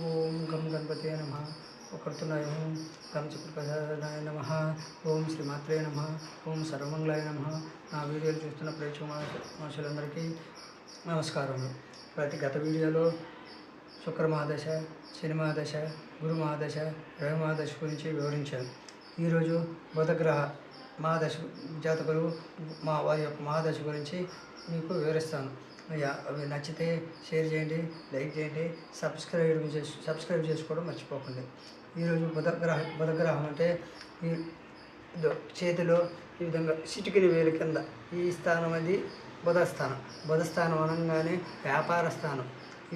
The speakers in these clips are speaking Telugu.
ఓం గం గణపతే నమ. వక్రతునాయ గం చక్రప్రసాదాయ నమ. ఓం శ్రీమాత్రే నమ. ఓం సర్వమంగళాయ నమ. నా వీడియోలు చూస్తున్న ప్రేక్షక మనుషులందరికీ నమస్కారములు. ప్రతి గత వీడియోలో శుక్ర మహాదశ శని మహాదశ గురు మహాదశ రవి మహాదశ గురించి వివరించాను ఈరోజు బుధగ్రహ మహాదశ జాతకులు మా వారి యొక్క మహాదశ గురించి మీకు వివరిస్తాను. నచ్చితే షేర్ చేయండి లైక్ చేయండి సబ్స్క్రైబ్ చేసి సబ్స్క్రైబ్ చేసుకోవడం మర్చిపోకండి. ఈరోజు బుధగ్రహ బుధగ్రహం అంటే ఈ చేతిలో ఈ విధంగా చిటికిన వేలు కింద ఈ స్థానం అది బుధ స్థానం బుధ స్థానం అనగానే వ్యాపార స్థానం.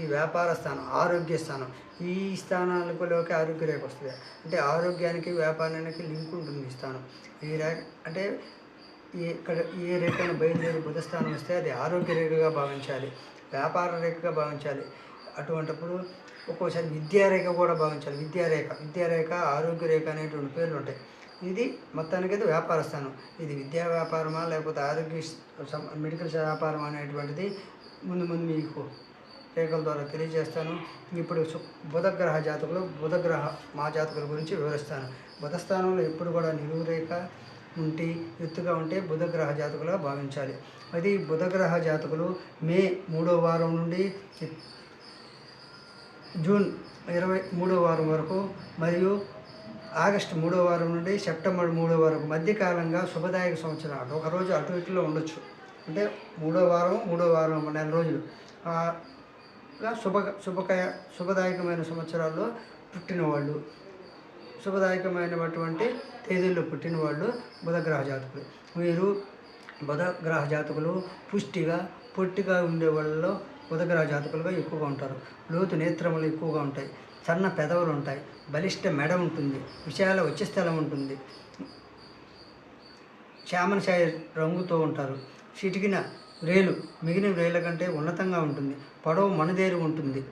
ఈ వ్యాపార స్థానం ఆరోగ్య స్థానం. ఈ స్థానాలలోకి ఆరోగ్య రేఖ వస్తుంది. అంటే ఆరోగ్యానికి వ్యాపారానికి లింక్ ఉంటుంది ఈ స్థానం. ఈ రేఖ అంటే ఇక్కడ ఏ రేఖను బయలుదేరి బుధ స్థానం వస్తే అది ఆరోగ్య రేఖగా భావించాలి వ్యాపార రేఖగా భావించాలి. అటువంటిప్పుడు ఒక్కోసారి విద్యారేఖ కూడా భావించాలి. విద్యారేఖ విద్యారేఖ ఆరోగ్య రేఖ అనేటువంటి పేర్లు ఉంటాయి. ఇది మొత్తానికైతే వ్యాపార స్థానం. ఇది విద్యా వ్యాపారమా లేకపోతే ఆరోగ్య మెడికల్ వ్యాపారం అనేటువంటిది ముందు ముందు మీకు రేఖల ద్వారా తెలియజేస్తాను. ఇప్పుడు బుధగ్రహ జాతకులు బుధగ్రహ మా జాతకుల గురించి వివరిస్తాను. బుధస్థానంలో ఎప్పుడు కూడా నిలువు రేఖ ఉంటే ఎత్తుగా ఉంటే బుధగ్రహ జాతకులుగా భావించాలి. అది బుధగ్రహ జాతకులు మే మూడో వారం నుండి జూన్ ఇరవై మూడో వారం వరకు మరియు ఆగస్టు మూడో వారం నుండి సెప్టెంబర్ మూడో వరకు మధ్యకాలంగా శుభదాయక సంవత్సరం అటు ఒక రోజు అటు ఇటులో ఉండొచ్చు. అంటే మూడో వారం మూడో వారం నెల రోజులు. శుభ శుభకయ శుభదాయకమైన సంవత్సరాల్లో పుట్టిన వాళ్ళు శుభదాయకమైనటువంటి తేదీల్లో పుట్టిన వాళ్ళు బుధగ్రహ జాతకులు వీరు బుధగ్రహ జాతకులు పుష్టిగా పొట్టిగా ఉండే వాళ్ళలో బుధగ్రహ జాతకులుగా ఎక్కువగా ఉంటారు. లోతు నేత్రములు ఎక్కువగా ఉంటాయి. సన్న పెదవులు ఉంటాయి. బలిష్ట మెడ ఉంటుంది. విశాల వచ్చే స్థలం ఉంటుంది. చామనశాయ రంగుతో ఉంటారు. చిటికిన రేలు మిగిలిన రేల కంటే ఉన్నతంగా ఉంటుంది. పొడవు మణదేరు ఉంటుంది.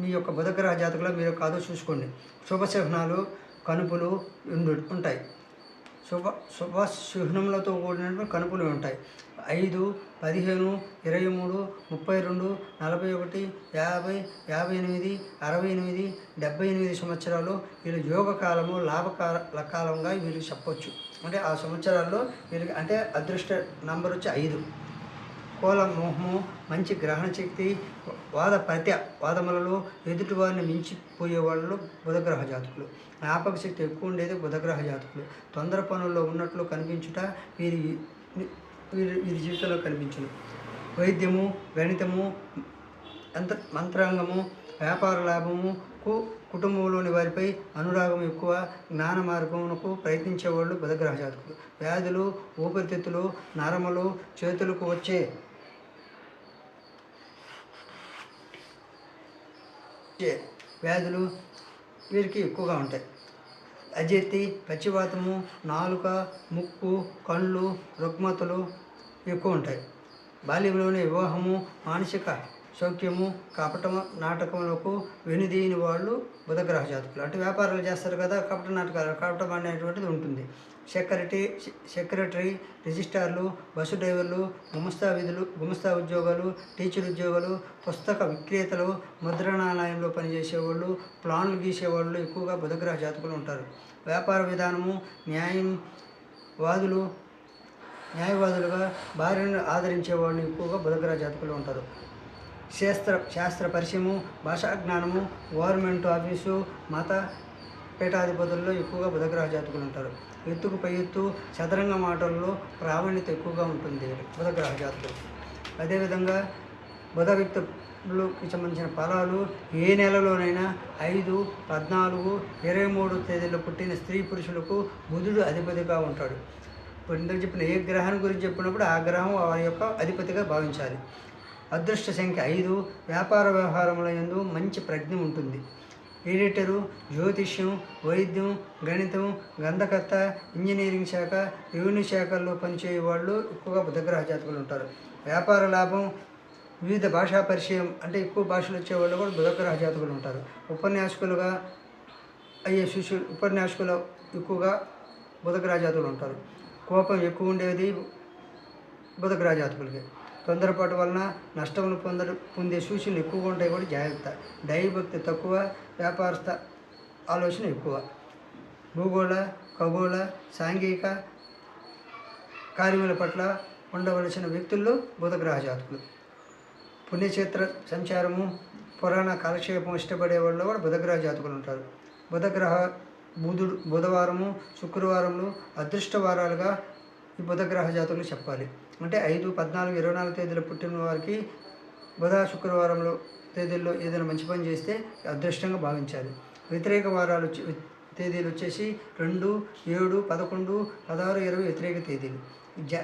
మీ యొక్క బుధగ్రహ జాతకులో మీరు కాదో చూసుకోండి. శుభ చిహ్నాలు కనుపులు ఉంటాయి. శుభ శుభ చిహ్నములతో కూడినటువంటి కనుపులు ఉంటాయి. ఐదు పదిహేను ఇరవై మూడు ముప్పై రెండు నలభై ఒకటి యాభై యాభై ఎనిమిది అరవై ఎనిమిది డెబ్బై ఎనిమిది సంవత్సరాలు వీళ్ళు యోగకాలము లాభకాల కాలంగా వీళ్ళు చెప్పొచ్చు. అంటే ఆ సంవత్సరాల్లో వీళ్ళకి అంటే అదృష్ట నంబర్ వచ్చి ఐదు. కోల మోహము మంచి గ్రహణ శక్తి వాద ప్రత్య వాదములలో ఎదుటి వారిని మించిపోయే వాళ్ళు బుధగ్రహ జాతకులు. జ్ఞాపక శక్తి ఎక్కువ ఉండేది బుధగ్రహ జాతకులు. తొందర పనుల్లో ఉన్నట్లు కనిపించుట వీరి వీరి వీరి జీవితంలో కనిపించను. వైద్యము గణితము అంత మంత్రాంగము వ్యాపార లాభము కు కుటుంబంలోని వారిపై అనురాగం ఎక్కువ జ్ఞాన మార్గమునకు ప్రయత్నించేవాళ్ళు బుధగ్రహ జాతకులు. వ్యాధులు ఊపిరితిత్తులు నరములు చేతులకు వచ్చే వ్యాధులు వీరికి ఎక్కువగా ఉంటాయి. అజీర్తి పచ్చివాతము నాలుక ముక్కు కళ్ళు రుగ్మతలు ఎక్కువ ఉంటాయి. బాల్యంలోనే వివాహము మానసిక సౌఖ్యము కపటము నాటకములకు వెనుదీని వాళ్ళు బుధగ్రహ జాతకులు. అంటే వ్యాపారాలు చేస్తారు కదా కపట నాటకాలు కపటం అనేటువంటిది ఉంటుంది. సెక్రటరీ సెక్రటరీ రిజిస్ట్రార్లు బస్సు డ్రైవర్లు గుమస్తా విధులు గుమస్తా ఉద్యోగాలు టీచర్ ఉద్యోగాలు పుస్తక విక్రేతలు ముద్రణాలయంలో పనిచేసేవాళ్ళు ప్లాన్లు గీసేవాళ్ళు ఎక్కువగా బుధగ్రహ జాతకులు ఉంటారు. వ్యాపార విధానము న్యాయం వాదులు న్యాయవాదులుగా భార్యను ఆదరించే వాళ్ళు ఎక్కువగా బుధగ్రహ జాతకులు ఉంటారు. శాస్త్ర శాస్త్ర పరిచయము భాషా జ్ఞానము గవర్నమెంట్ ఆఫీసు మత పీఠాధిపతుల్లో ఎక్కువగా బుధగ్రహ జాతకులు ఉంటారు. ఎత్తుకు పై ఎత్తు చదరంగ మాటల్లో ప్రావీణ్యత ఎక్కువగా ఉంటుంది బుధగ్రహ జాతకులు. అదేవిధంగా బుధ వ్యక్తులకు సంబంధించిన ఫలాలు ఏ నెలలోనైనా ఐదు పద్నాలుగు ఇరవై మూడు తేదీలో పుట్టిన స్త్రీ పురుషులకు బుధుడు అధిపతిగా ఉంటాడు. ఇప్పుడు ఇంతకు చెప్పిన ఏ గ్రహం గురించి చెప్పినప్పుడు ఆ గ్రహం వారి యొక్క అధిపతిగా భావించాలి. అదృష్ట సంఖ్య ఐదు వ్యాపార వ్యవహారముల ఎందు మంచి ప్రజ్ఞ ఉంటుంది. ఎడిటరు జ్యోతిష్యం వైద్యం గణితం గంధకర్త ఇంజనీరింగ్ శాఖ రెవెన్యూ శాఖల్లో పనిచేయే వాళ్ళు ఎక్కువగా బుధగ్రహ జాతకులు ఉంటారు. వ్యాపార లాభం వివిధ భాషా పరిచయం అంటే ఎక్కువ భాషలు వచ్చే వాళ్ళు కూడా బుధగ్రహ జాతకులు ఉంటారు. ఉపన్యాసకులుగా అయ్యే శిష్యులు ఉపన్యాసకులు ఎక్కువగా బుధగ్రహ జాతకులు ఉంటారు. కోపం ఎక్కువ ఉండేది బుధగ్రహ జాతకులకి. తొందరపాటు వలన నష్టములు పొందడం పొందే సూచనలు ఎక్కువగా ఉంటాయి కూడా జాగ్రత్త. దైవభక్తి తక్కువ వ్యాపారస్థ ఆలోచన ఎక్కువ. భూగోళ ఖగోళ సాంఘిక కార్యముల పట్ల ఉండవలసిన వ్యక్తుల్లో బుధగ్రహ జాతకులు. పుణ్యక్షేత్ర సంచారము పురాణ కాలక్షేపం ఇష్టపడే వాళ్ళు కూడా బుధగ్రహ జాతకులు ఉంటారు. బుధగ్రహ బుధుడు బుధవారము శుక్రవారంలో అదృష్ట వారాలుగా ఈ బుధగ్రహ జాతకులు చెప్పాలి. అంటే ఐదు పద్నాలుగు ఇరవై నాలుగు తేదీలు పుట్టిన వారికి బుధ శుక్రవారంలో తేదీల్లో ఏదైనా మంచి పని చేస్తే అదృష్టంగా భావించాలి. వ్యతిరేక వారాలు వచ్చి- తేదీలు వచ్చేసి రెండు ఏడు పదకొండు పదహారు ఇరవై వ్యతిరేక తేదీలు. జ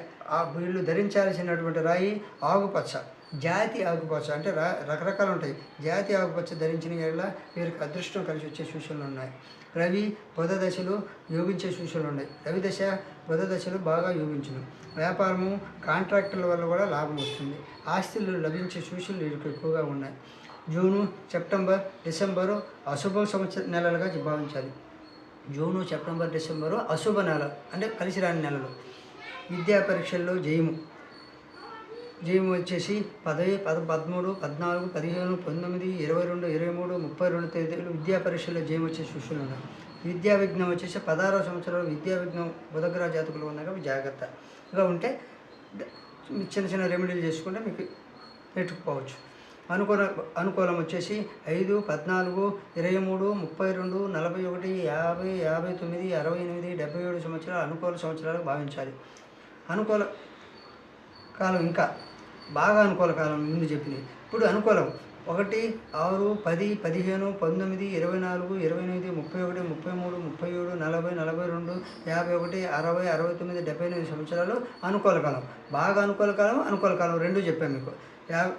వీళ్ళు ధరించాల్సినటువంటి రాయి ఆకుపచ్చ. జాతి ఆకుపచ్చ అంటే రా రకరకాలు ఉంటాయి జాతి ఆకుపచ్చ ధరించిన ఎడల వీరికి అదృష్టం కలిసి వచ్చే సూచనలు ఉన్నాయి రవి బుధ దశలు యోగించే సూచనలు ఉన్నాయి రవి దశ బుధ దశలు బాగా యోగించును. వ్యాపారము కాంట్రాక్టుల వల్ల కూడా లాభం వస్తుంది. ఆస్తులు లభించే సూచనలు వీరికి ఎక్కువగా ఉన్నాయి. జూను సెప్టెంబర్ డిసెంబరు అశుభ సంవత్సర నెలలుగా భావించాలి. జూను సెప్టెంబర్ డిసెంబరు అశుభ నెల అంటే కలిసి రాని నెలలు. విద్యా పరీక్షల్లో జయము. జీవం వచ్చేసి పదవి పద పదమూడు పద్నాలుగు పదిహేను పంతొమ్మిది ఇరవై రెండు ఇరవై మూడు ముప్పై రెండు తేదీలు విద్యా పరీక్షల్లో జీవం వచ్చే శిష్యులు ఉన్నారు విద్యా విఘ్నం వచ్చేసి పదహారో సంవత్సరాలు విద్యా విఘ్నం బుధగ్రహ జాతకులు ఉన్నాయి జాగ్రత్త. జాగ్రత్తగా ఉంటే చిన్న చిన్న రెమెడీలు చేసుకుంటే మీకు నెట్టుకుపోవచ్చు అనుకూల అనుకూలం వచ్చేసి ఐదు పద్నాలుగు ఇరవై మూడు ముప్పై రెండు నలభై ఒకటి యాభై యాభై తొమ్మిది అరవై ఎనిమిది డెబ్బై ఏడు సంవత్సరాలు అనుకూల సంవత్సరాలు భావించాలి. అనుకూల కాలం ఇంకా బాగా అనుకూల కాలం ముందు చెప్పింది ఇప్పుడు అనుకూలం. ఒకటి ఆరు పది పదిహేను పంతొమ్మిది ఇరవై నాలుగు ఇరవై ఎనిమిది ముప్పై ఒకటి ముప్పై మూడు ముప్పై ఏడు నలభై నలభై రెండు యాభై ఒకటి అరవై అరవై తొమ్మిది డెబ్బై ఎనిమిది సంవత్సరాలు అనుకూల కాలం. బాగా అనుకూల కాలం అనుకూల కాలం రెండు చెప్పాను మీకు. యా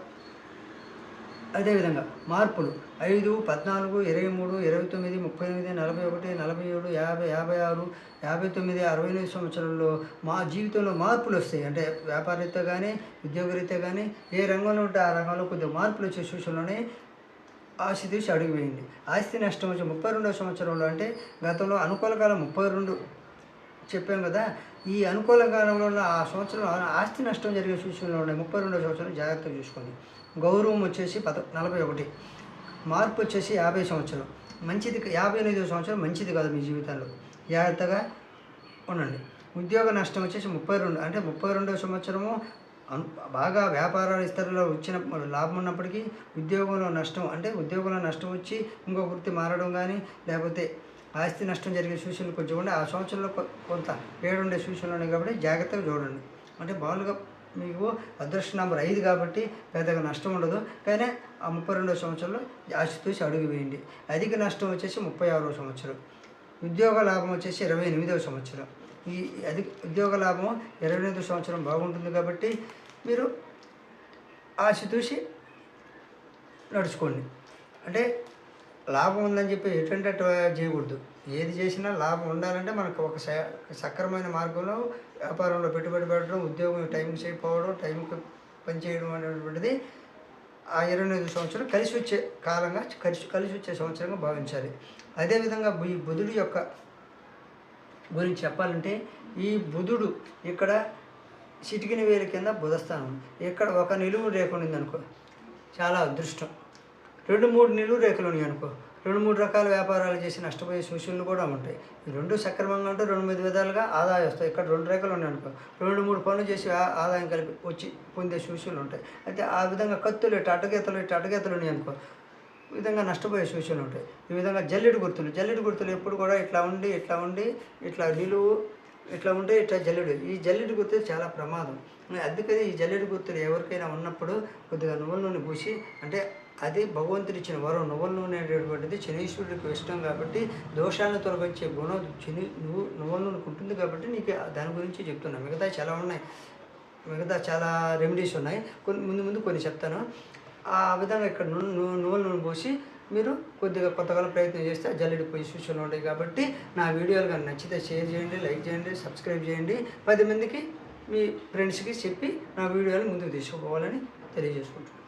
అదేవిధంగా మార్పులు ఐదు పద్నాలుగు ఇరవై మూడు ఇరవై తొమ్మిది ముప్పై ఎనిమిది నలభై ఒకటి నలభై ఏడు యాభై యాభై ఆరు యాభై తొమ్మిది అరవై ఎనిమిది సంవత్సరాల్లో మా జీవితంలో మార్పులు వస్తాయి. అంటే వ్యాపారరీత్యా కానీ ఉద్యోగరీత్యా కానీ ఏ రంగంలో ఉంటే ఆ రంగంలో కొద్దిగా మార్పులు వచ్చే సూచనలోనే ఆస్తి తీసి అడుగువేయండి. ఆస్తి నష్టం వచ్చి ముప్పై రెండో సంవత్సరంలో అంటే గతంలో అనుకూల కాలం ముప్పై రెండు చెప్పాం కదా ఈ అనుకూల కాలంలో ఉన్న ఆ సంవత్సరం ఆస్తి నష్టం జరిగే సూచనలు ఉన్నాయి ముప్పై రెండో సంవత్సరం జాగ్రత్తగా చూసుకోండి. గౌరవం వచ్చేసి పద నలభై ఒకటి. మార్పు వచ్చేసి యాభై సంవత్సరం. మంచిది యాభై ఎనిమిదో సంవత్సరం మంచిది కాదు మీ జీవితంలో. జాగ్రత్తగా ఉండండి. ఉద్యోగ నష్టం వచ్చేసి ముప్పై రెండు అంటే ముప్పై రెండవ సంవత్సరము బాగా వ్యాపార విస్తరణలో వచ్చిన లాభం ఉన్నప్పటికీ ఉద్యోగంలో నష్టం అంటే ఉద్యోగంలో నష్టం వచ్చి ఇంకో వృత్తి మారడం కానీ లేకపోతే ఆస్తి నష్టం జరిగే సూచనలు కొంచెం ఉండే ఆ సంవత్సరంలో కొంత ఏడుండే సూచనలు ఉన్నాయి కాబట్టి జాగ్రత్తగా చూడండి. అంటే మామూలుగా మీకు అదృష్ట నంబర్ ఐదు కాబట్టి పెద్దగా నష్టం ఉండదు. కానీ ఆ ముప్పై రెండో సంవత్సరంలో ఆస్తి చూసి అడుగు వేయండి. అధిక నష్టం వచ్చేసి ముప్పై ఆరో సంవత్సరం. ఉద్యోగ లాభం వచ్చేసి ఇరవై ఎనిమిదవ సంవత్సరం. ఈ అధిక ఉద్యోగ లాభం ఇరవై ఎనిమిదవ సంవత్సరం బాగుంటుంది కాబట్టి మీరు ఆశ చూసి నడుచుకోండి. అంటే లాభం ఉందని చెప్పి ఎటువంటి అటు చేయకూడదు. ఏది చేసినా లాభం ఉండాలంటే మనకు ఒక స- సక్రమైన మార్గంలో వ్యాపారంలో పెట్టుబడి పెట్టడం ఉద్యోగం టైంకి చేయకపోవడం టైంకి పనిచేయడం అనేటువంటిది ఆ ఇరవై ఎనిమిది సంవత్సరం కలిసి వచ్చే కాలంగా కలిసి కలిసి వచ్చే సంవత్సరంగా భావించాలి. అదేవిధంగా ఈ బుధుడి యొక్క గురించి చెప్పాలంటే ఈ బుధుడు ఇక్కడ చిటికిన వేలు కింద బుధస్థానం. ఇక్కడ ఒక నిలువు రేఖ ఉంది అనుకో చాలా అదృష్టం. రెండు మూడు నిలువు రేఖలు ఉన్నాయి అనుకో రెండు మూడు రకాల వ్యాపారాలు చేసి నష్టపోయే సూచనలు కూడా ఉంటాయి. ఈ రెండు సక్రమంగా ఉంటే రెండు మూడు విధాలుగా ఆదాయం వస్తాయి. ఇక్కడ రెండు రేఖలు ఉన్నాయి అనుకో. రెండు మూడు పనులు చేసి ఆ- ఆదాయం కలిపి వచ్చి పొందే సూచనలు ఉంటాయి. అయితే ఆ విధంగా కత్తులు ఇటు అటగీతలు ఇటు అటగీతలు ఉన్నాయి అనుకో. ఈ విధంగా నష్టపోయే సూచనలు ఉంటాయి. ఈ విధంగా జల్లెడు గుర్తులు. జల్లెడు గుర్తులు ఎప్పుడు కూడా ఇట్లా ఉండి ఇట్లా ఉండి ఇట్లా నిలువు ఇట్లా ఉంటే ఇట్లా జల్లెడు. ఈ జల్లెడు గుర్తులు చాలా ప్రమాదం. అందుకని ఈ జల్లెడు గుర్తులు ఎవరికైనా ఉన్నప్పుడు కొద్దిగా నూనె నూనె పూసి అంటే అది భగవంతుడు ఇచ్చిన వరం నువ్వుల నూనె అనేటువంటిది శనీశ్వరుడికి ఇష్టం కాబట్టి దోషాలను తొలగొచ్చే గుణం శని నువ్వు నువ్వుల నూనెకు ఉంటుంది కాబట్టి నీకు దాని గురించి చెప్తున్నా. మిగతా చాలా ఉన్నాయి. మిగతా చాలా రెమెడీస్ ఉన్నాయి. కొన్ని ముందు ముందు కొన్ని చెప్తాను. ఆ విధంగా ఇక్కడ నూనె నువ్వుల నూనె పోసి మీరు కొద్దిగా కొత్తగా ప్రయత్నం చేస్తే జల్లెడి పోయి సూచనలు ఉంటాయి కాబట్టి నా వీడియోలు కానీ నచ్చితే షేర్ చేయండి లైక్ చేయండి సబ్స్క్రైబ్ చేయండి. పది మందికి మీ ఫ్రెండ్స్కి చెప్పి నా వీడియోలు ముందుకు తీసుకుపోవాలని తెలియజేసుకుంటున్నాను.